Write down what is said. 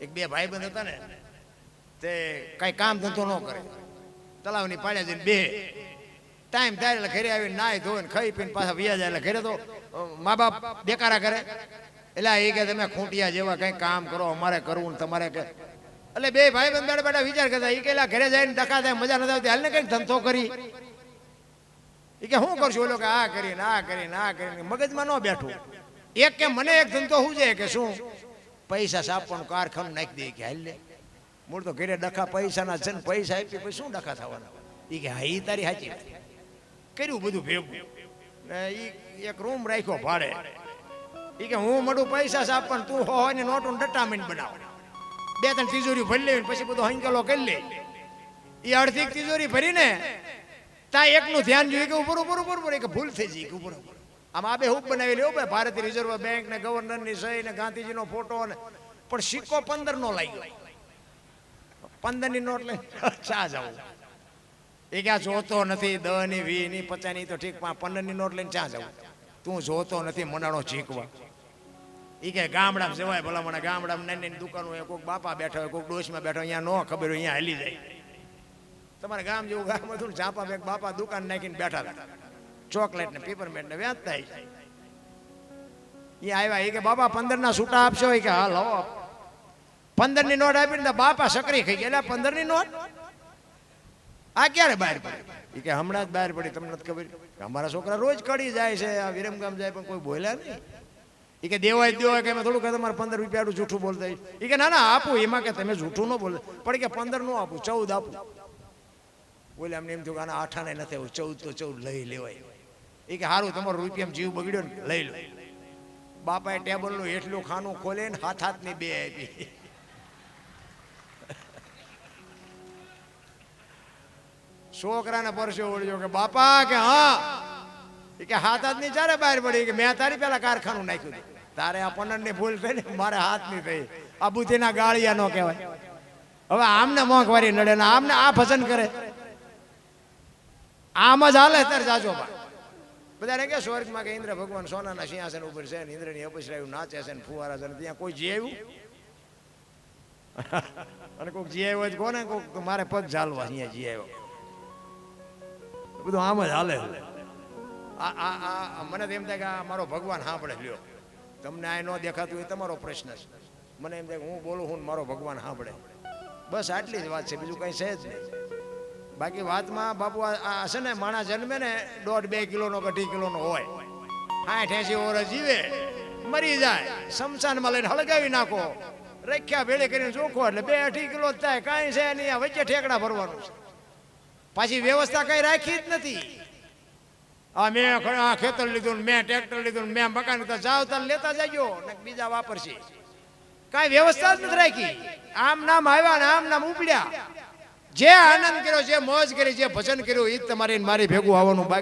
એક બે ભાઈ બંધ હતા ને, તે કઈ કામ ધંધો ન કરે. તલાવની પાડ્યા જઈને બે. ટાઈમ થાય એટલે ઘરે આવીને નાય ધોઈને ખાઈ પીને પાછા વ્યા જાય એટલે ઘરે તો મા બાપ બેકારા કરે. એટલે એ કે તમે ખૂંટિયા જેવા કઈ કામ કરો, અમારે કરવું ને તમારે કે. એટલે બે ભાઈ બંધ બેઠા બેઠા વિચાર કરતા એ કે "એલા ઘરે જઈને ટકા થાય, મજા નથી આવતી હાલ ને કંઈક ધંધો કરી? એ કે શું કરશું? ઓલો કે, આ કરીને આ કરીને આ કરીને. મગજમાં ન બેઠું. એક કે મને એક ધંધો શું છે કે શું? પૈસા સાપવાનું કારખાનું નાખી દે કે હાલ લે. મૂળ તો ઘરે ડખા પૈસાના છે ને પૈસા આપી પછી શું ડખા થવાના? એ કે, હા એ તારી સાચી કર્યું બધું ભેગું. ને એ એક રૂમ રાખ્યો ભાડે. એ કે, હું મળું પૈસા સાપ પણ તું હો ને નોટો ડટામીન બનાવ. બે ત્રણ તિજોરી ભરી લેવી પછી બધો હંકેલો કરી લે. એ અડધી તિજોરી ભરીને તા એકનું ધ્યાન જોયું કે ઉપર ઉપર ઉપર ઉપર. એ કે, ભૂલ થઈ જઈ, કે ઉપર ઉપર. આમ આ બે હુક બનાવી લેવું ભાઈ, ભારતીય રિઝર્વ બેંક ને ગવર્નરની સહી ને ગાંધીજીનો ફોટો ને પણ સિક્કો પંદર નો લાગ્યો. પંદરની નોટ લઈ ચા જવું એ ક્યાં જોતો નથી દહની વી ની પચાસની તો ઠીક, પણ પંદરની નોટ લઈને ચા જવું તું જોતો નથી, મનાણો ચીકવા એ કે ગામડામાં જવાય ભલા મને ગામડામાં નાની નાની દુકાનો હોય, કોઈક બાપા બેઠા હોય, કોઈક ડોશમાં બેઠા હોય, અહીંયા ન ખબર હોય, અહીંયા હાલી જાય. તમારે ગામ જેવું ગામ હતું ચાપા બેગ બાપા દુકાન નાખીને બેઠા હતા. ચોકલેટ ને પેપરમેન્ટ ને વેચતા હશે. એ આવ્યા એ કે બાપા પંદર ના છૂટા આપશો? એ કે હા. હવો પંદરની નોટ આપી ને બાપા સકરી ખાઈ ગયા. પંદરની નોટ? આ ક્યારે બહાર પડી? એ કે, હમણાં જ બહાર પડી, તમને નથી ખબર. અમારા છોકરા રોજ કડી જાય છે, આ વિરમગામ જાય, પણ કોઈ બોલ્યા નહીં. એ કે, દેવાય દેવાય, કે થોડું કે તમારે પંદર રૂપિયાનું જૂઠું બોલતા એ કે, ના ના, આપું, એમાં કે તમે જૂઠું ન બોલો. પણ કે, પંદર નો આપું, ચૌદ આપું. બોલે એમને એમ થયું કે, આના આઠાને નથી આવું, ચૌદ તો ચૌદ લઈ લેવાય. એ કે સારું તમારો રૂપિયા જીવ બગડ્યો ને, લઈ લો. બાપાએ ટેબલનું એટલું ખાનું ખોલે ને, હાથ હાથની બે આપી. છોકરાને પરસે ઓળજો કે, બાપા, કે હા. એ કે, હાથ હાથની ચારે બહાર પડી. કે, મેં તારી પેલા કારખાનું નાખ્યું તારે આ પનનની ભૂલ થઈ ને, મારે હાથની થઈ. આ બુદ્ધિના ગાળિયા નો કહેવાય. હવે આમને મોંઘવારી નડે ને, આમને આ ભજન કરે. આમ જ હાલે ત્યારે જાજો બા. બધાને કે સ્વર્ગમાં કે ઇન્દ્ર ભગવાન સોનાના સિંહાસન ઉપર છે ને ઇન્દ્રની અપસરાયું, નાચે છે ને ફુવારા છે ત્યાં કોઈ જીવ્યું અને કોઈક જી આવ્યો હોય કોને? કોક મારે પગ ઝાલવા અહીંયા જી આવ્યો. બધું આમ જ હાલે. આ આ આ મને તો એમ થાય કે આ મારો ભગવાન સાંભળે લ્યો. તમને આ ન દેખાતું હોય તમારો પ્રશ્ન છે. મને એમ થાય હું બોલું, હું મારો ભગવાન સાંભળે. બસ આટલી જ વાત છે, બીજું કંઈ છે જ નહીં. બાકી વાતમાં બાપુ આ છે ને માણસ જન્મે ને દોઢ બે કિલોનો કે અઢી કિલોનો હોય. આઠ એસી વર્ષ જીવે, મરી જાય, શમશાનમાં લઈને હળગાવી નાખો. રખ્યા ભેળે કરીને ચોખ્ખો એટલે બે અઢી કિલો જ થાય, કાંઈ છે નહીં, આ વચ્ચે ઠેકડા ભરવાનું છે. પાછી વ્યવસ્થા કઈ રાખી જ નથી. આ મેં આ ખેતર લીધું મેં ટ્રેક્ટર લીધું મેં મકાન લીધું જાવ તાર લેતા જાજો, ને બીજા વાપરશે. કાંઈ વ્યવસ્થા જ નથી રાખી. આમ નામ આવ્યા ને આમ નામ ઉપડ્યા. જે આનંદ કર્યો, જે મોજ કરી, જે ભજન કર્યું એ તમારે મારી ભેગું આવવાનું બાકી.